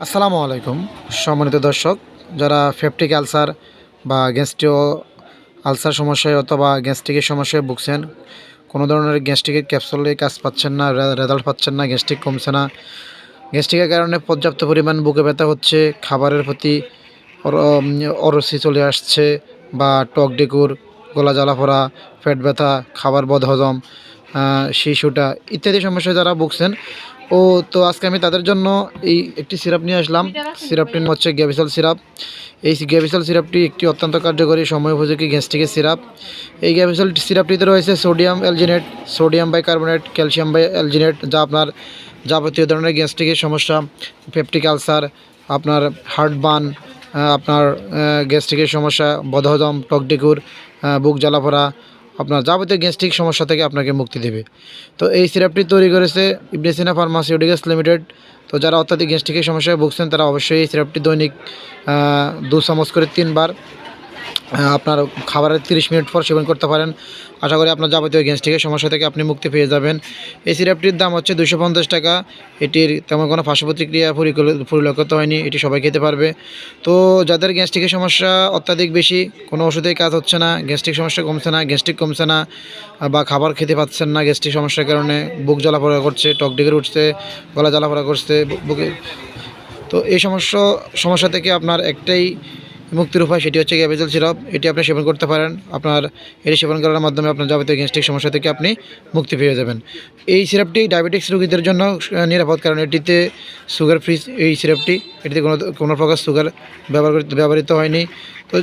আসসালামু আলাইকুম। সম্মানিত দর্শক, যারা ফেপটিক আলসার বা গ্যাস্ট্রিও আলসার সমস্যায় অথবা গ্যাস্ট্রিকের সমস্যায় ভুগছেন, কোনো ধরনের গ্যাস্ট্রিকের ক্যাপসুলে কাজ পাচ্ছেন না রেজাল্ট পাচ্ছেন না, গ্যাস্ট্রিক কমছে না। গ্যাস্ট্রিকের কারণে পর্যাপ্ত পরিমাণ বুকে ব্যথা হচ্ছে, খাবারের প্রতি অর- অরসি চলে আসছে বা টক ডেকুর, গলা জ্বালা পড়া পেট ব্যথা, খাবার বদহজম শিশুটা ইত্যাদি সমস্যায় যারা ভুগছেন। ও, তো আজকে আমি তাদের জন্য এই একটি সিরাপ নিয়ে আসলাম। সিরাপটির হচ্ছে গ্যাভিসল সিরাপ এই গ্যাভিসল সিরাপটি একটি অত্যন্ত কার্যকরী, সময় উপযোগী গ্যাস্ট্রিকের সিরাপ এই গ্যাভিসল সিরাপটিতে রয়েছে sodium alginate sodium bicarbonate calcium bi alginate যা আপনার যাবতীয় ধরনের গ্যাস্ট্রিকের সমস্যা পেপটিক আলসার আপনার হার্ট বার্ন আপনার গ্যাস্ট্রিকের সমস্যা, বদহজম টকডিকুর বুক জ্বালা পড়া আপনার যাবতীয় গ্যাস্ট্রিক সমস্যা থেকে আপনাকে মুক্তি দেবে। তো এই সিরাপটি তৈরি করেছে ইবনেসিনা ফার্মাসিউটিক্যালস লিমিটেড। তো যারা অত্যাধিক গ্যাস্ট্রিকের সমস্যায় ভুগছেন, তারা অবশ্যই এই সিরাপটি দৈনিক দু চামচ করে তিনবার আপনার খাবারের তিরিশ মিনিট পর সেবন করতে পারেন। আশা করি আপনার যাবতীয় গ্যাস্ট্রিকের সমস্যা থেকে আপনি মুক্তি পেয়ে যাবেন। এই সিরাপটির দাম হচ্ছে দুশো টাকা। এটির তেমন কোনো পার্শ্ব প্রতিক্রিয়া পরিলক্ষিত হয়নি। এটি সবাই খেতে পারবে। তো যাদের গ্যাস্ট্রিকের সমস্যা অত্যাধিক বেশি, কোনো ওষুধেই কাজ হচ্ছে না, গ্যাস্ট্রিক সমস্যা কমছে না, গ্যাস্ট্রিক কমছে না বা খাবার খেতে পাচ্ছেন না গ্যাস্ট্রিক সমস্যার কারণে, বুক জ্বালাপড়া করছে, টক ডেকে উঠছে, গলা জ্বালাপড়া করছে, বুকে তো এই সমস্যা সমস্যা থেকে আপনার একটাই মুক্তির উপায় সেটি হচ্ছে গ্যাবেজল সিরাপ এটি আপনি সেবন করতে পারেন। আপনার এটি সেবন করার মাধ্যমে আপনার যাবতীয় গ্যাস্ট্রিক সমস্যা থেকে আপনি মুক্তি পেয়ে যাবেন। এই সিরাপটি ডায়াবেটিক্স রোগীদের জন্য নিরাপদ। কারণ এটিতে সুগার ফ্রি এই সিরাপটি এটিতে কোনো কোনো প্রকার সুগার ব্যবহার ব্যবহৃত হয়নি। তো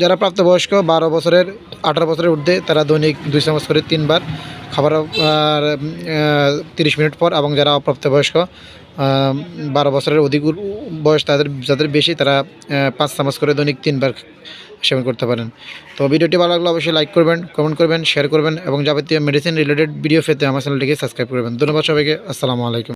যারা প্রাপ্তবয়স্ক, বারো বছরের, আঠারো বছরের ঊর্ধ্বে, তারা দৈনিক দুই চামচ করে তিনবার খাবার তিরিশ মিনিট পর এবং যারা অপ্রাপ্তবয়স্ক বারো বছরের অধিক বয়স তাদের, যাদের বেশি তারা পাঁচ চামচ করে দৈনিক তিনবার সেবন করতে পারেন। তো ভিডিওটি ভালো লাগলে অবশ্যই লাইক করবেন কমেন্ট করবেন শেয়ার করবেন এবং যাবতীয় মেডিসিন রিলেটেড ভিডিও পেতে আমার চ্যানেলটিকে সাবস্ক্রাইব করবেন। ধন্যবাদ সবাইকে, আসসালামু আলাইকুম।